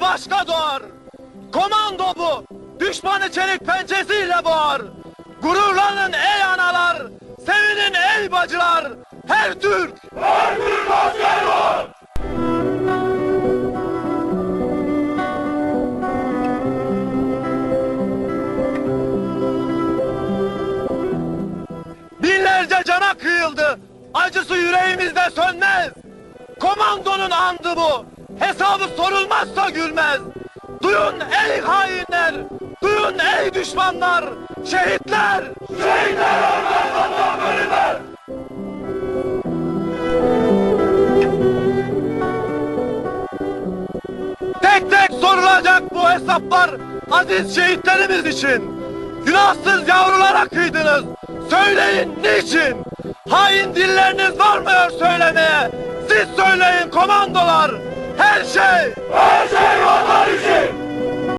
başka doğar. Komando bu, düşmanı çelik pençesiyle boğar. Gururlanın ey analar, sevinin ey bacılar. Her Türk, her Türk asker var. Binlerce cana kıyıldı. Acısı yüreğimizde sönmez. Komandonun andı bu. Hesabı sorulmazsa gülmez. Duyun ey hainler. Duyun ey düşmanlar. Şehitler. Şehitler ölmez Allah ölümer. Tek tek sorulacak bu hesaplar aziz şehitlerimiz için. Günahsız yavrulara kıydınız. Söyleyin niçin? Hain dilleriniz varmıyor söylemeye. Siz söyleyin komandolar. Her şey, her şey